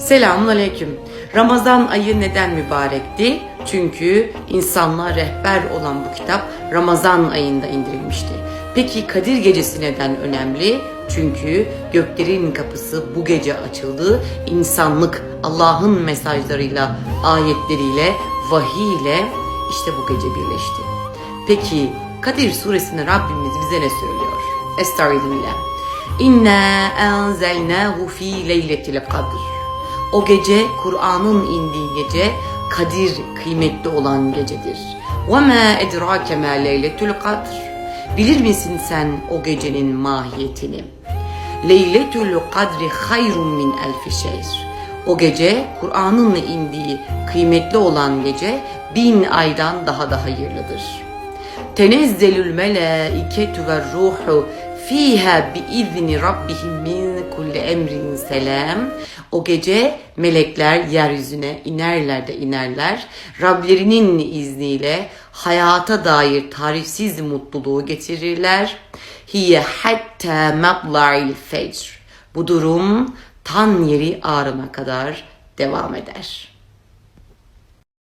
Selamun Aleyküm. Ramazan ayı neden mübarekti? Çünkü insanlığa rehber olan bu kitap Ramazan ayında indirilmişti. Peki Kadir Gecesi neden önemli? Çünkü göklerin kapısı bu gece açıldı. İnsanlık Allah'ın mesajlarıyla, ayetleriyle, vahiyle işte bu gece birleşti. Peki Kadir suresinde Rabbimiz bize ne söylüyor? Estağfirullah. İnna enzelnahu fi leyletil kadr. O gece Kur'an'ın indiği gece Kadir kıymetli olan gecedir. وَمَا اَدْرَاكَ مَا لَيْلَةُ الْقَدْرِ Bilir misin sen o gecenin mahiyetini? Leyletül kadri hayrun min elfi şehr. O gece Kur'an'ın indiği kıymetli olan gece bin aydan daha da hayırlıdır. Tenezzelül melaiketu ve ruhu fiha bi izni rabbihim min kulli emrin selam. O gece melekler yeryüzüne inerler de inerler. Rablerinin izniyle hayata dair tarifsiz mutluluğu getirirler. Hiye hatta matla'il fecr. Bu durum tan yeri ağrına kadar devam eder.